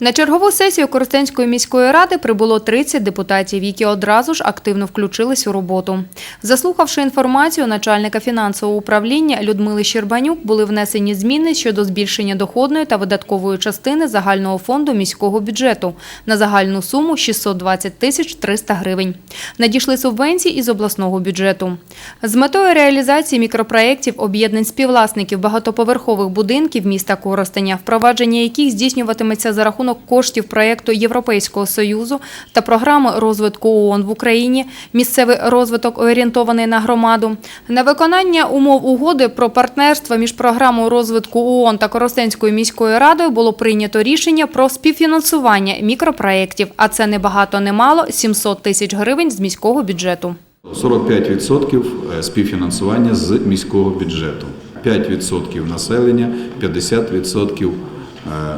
На чергову сесію Коростенської міської ради прибуло 30 депутатів, які одразу ж активно включились у роботу. Заслухавши інформацію начальника фінансового управління Людмили Щербанюк, були внесені зміни щодо збільшення доходної та видаткової частини загального фонду міського бюджету на загальну суму 620 тисяч 300 гривень. Надійшли субвенції із обласного бюджету. З метою реалізації мікропроєктів об'єднань співвласників багатоповерхових будинків міста Коростеня, впровадження яких здійснюватиметься за рахунок коштів проєкту Європейського Союзу та програми розвитку ООН в Україні, місцевий розвиток орієнтований на громаду, на виконання умов угоди про партнерство між програмою розвитку ООН та Коростенською міською радою було прийнято рішення про співфінансування мікропроєктів, а це не багато, не мало – 700 тисяч гривень з міського бюджету. 45% співфінансування з міського бюджету, 5% населення, 50% е,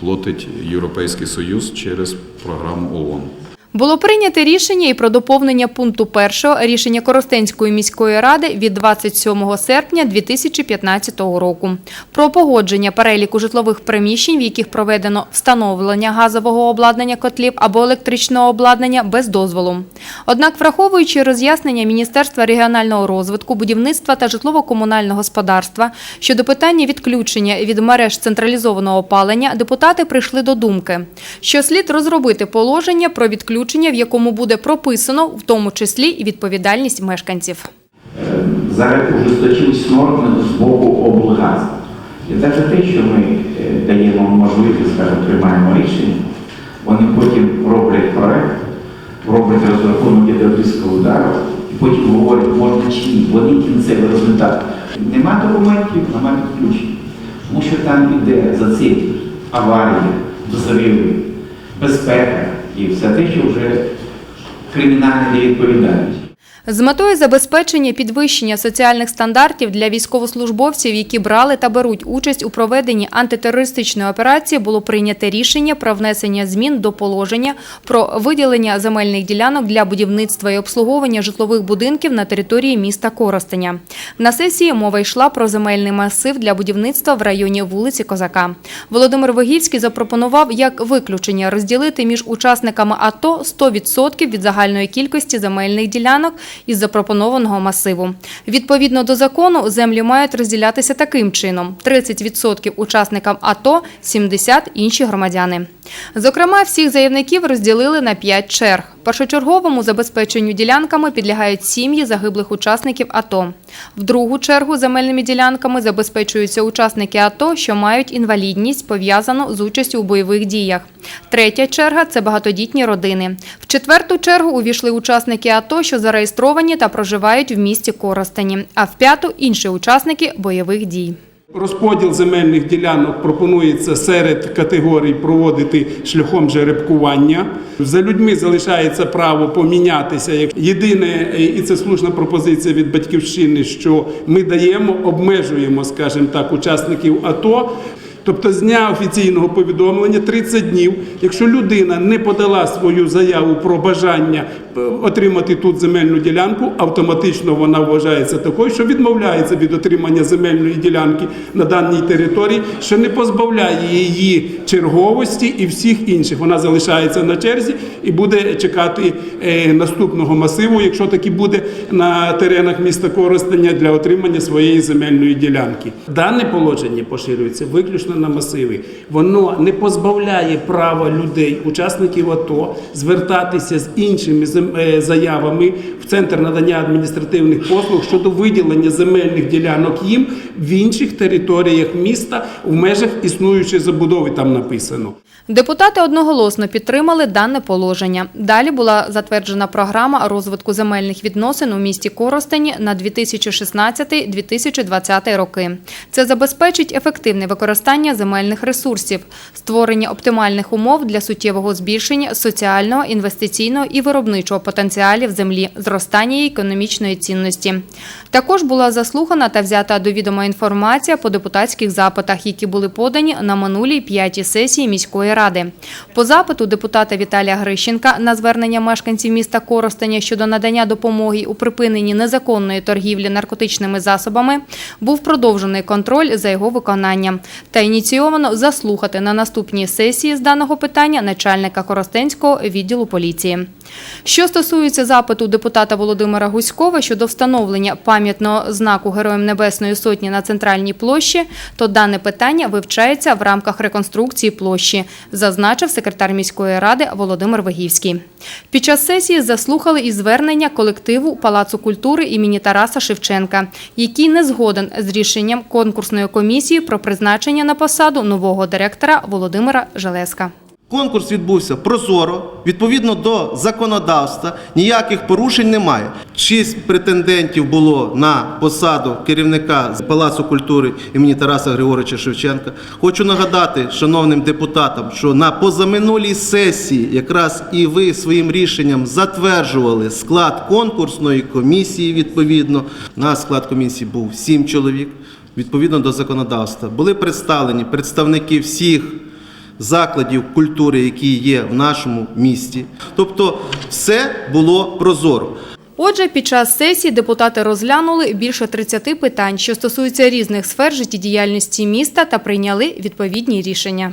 платить Європейський Союз через програму ООН. Було прийнято рішення і про доповнення пункту 1 рішення Коростенської міської ради від 27 серпня 2015 року про погодження переліку житлових приміщень, в яких проведено встановлення газового обладнання котлів або електричного обладнання без дозволу. Однак, враховуючи роз'яснення Міністерства регіонального розвитку, будівництва та житлово-комунального господарства щодо питання відключення від мереж централізованого опалення, депутати прийшли до думки, що слід розробити положення про відключення, в якому буде прописано в тому числі і відповідальність мешканців. Зараз ужесточились норми з боку облгаз. І навіть те, що ми е, даємо можливість, скажімо, приймаємо рішення, вони потім роблять проект, роблять розрахунок єдопільського удару, і потім говорять, можна чи ні, вони кінцевий результат. Нема документів, нема підключень. Тому що там іде за ці аварії, взриви, безпека і все те, що вже кримінальна відповідальність. З метою забезпечення підвищення соціальних стандартів для військовослужбовців, які брали та беруть участь у проведенні антитерористичної операції, було прийнято рішення про внесення змін до положення про виділення земельних ділянок для будівництва і обслуговування житлових будинків на території міста Коростеня. На сесії мова йшла про земельний масив для будівництва в районі вулиці Козака. Володимир Вигівський запропонував як виключення розділити між учасниками АТО 100% від загальної кількості земельних ділянок із запропонованого масиву. Відповідно до закону, землі мають розділятися таким чином: 30% учасникам АТО, 70% – інші громадяни. Зокрема, всіх заявників розділили на 5 черг. Першочерговому забезпеченню ділянками підлягають сім'ї загиблих учасників АТО. В другу чергу земельними ділянками забезпечуються учасники АТО, що мають інвалідність, пов'язану з участю у бойових діях. Третя черга – це багатодітні родини. В четверту чергу увійшли учасники АТО, що зареєстровані та проживають в місті Коростені, а в п'яту – інші учасники бойових дій. Розподіл земельних ділянок пропонується серед категорій проводити шляхом жеребкування. За людьми залишається право помінятися. Єдине, і це слушна пропозиція від батьківщини, що ми даємо, обмежуємо, скажімо так, учасників АТО. Тобто з дня офіційного повідомлення 30 днів, якщо людина не подала свою заяву про бажання е, отримати тут земельну ділянку, автоматично вона вважається такою, що відмовляється від отримання земельної ділянки на даній території, що не позбавляє її черговості і всіх інших. Вона залишається на черзі і буде чекати е, наступного масиву, якщо таки буде на теренах міста Коростеня для отримання своєї земельної ділянки. Дане положення поширюється виключно на масиви. Воно не позбавляє права людей, учасників АТО, звертатися з іншими е, заявами в центр надання адміністративних послуг щодо виділення земельних ділянок їм в інших територіях міста в межах існуючої забудови. Там написано. Депутати одноголосно підтримали дане положення. Далі була затверджена програма розвитку земельних відносин у місті Коростені на 2016-2020 роки. Це забезпечить ефективне використання земельних ресурсів, створення оптимальних умов для суттєвого збільшення соціального, інвестиційного і виробничого потенціалів землі, зростання економічної цінності. Також була заслухана та взята до відома інформація по депутатських запитах, які були подані на минулій п'ятій сесії міської ради. По запиту депутата Віталія Грищенка на звернення мешканців міста Коростеня щодо надання допомоги у припиненні незаконної торгівлі наркотичними засобами був продовжений контроль за його виконанням та ініціативою ініційовано заслухати на наступній сесії з даного питання начальника Коростенського відділу поліції. Що стосується запиту депутата Володимира Гуськова щодо встановлення пам'ятного знаку Героям Небесної Сотні на центральній площі, то дане питання вивчається в рамках реконструкції площі, зазначив секретар міської ради Володимир Вигівський. Під час сесії заслухали і звернення колективу Палацу культури імені Тараса Шевченка, який не згоден з рішенням конкурсної комісії про призначення на посаду нового директора Володимира Желеска. Конкурс відбувся прозоро, відповідно до законодавства, ніяких порушень немає. Шість претендентів було на посаду керівника Палацу культури імені Тараса Григоровича Шевченка. Хочу нагадати шановним депутатам, що на позаминулій сесії якраз і ви своїм рішенням затверджували склад конкурсної комісії. Відповідно, на склад комісії був сім чоловік. Відповідно до законодавства були представлені представники всіх закладів культури, які є в нашому місті. Тобто все було прозоро. Отже, під час сесії депутати розглянули більше 30 питань, що стосуються різних сфер життєдіяльності міста та прийняли відповідні рішення.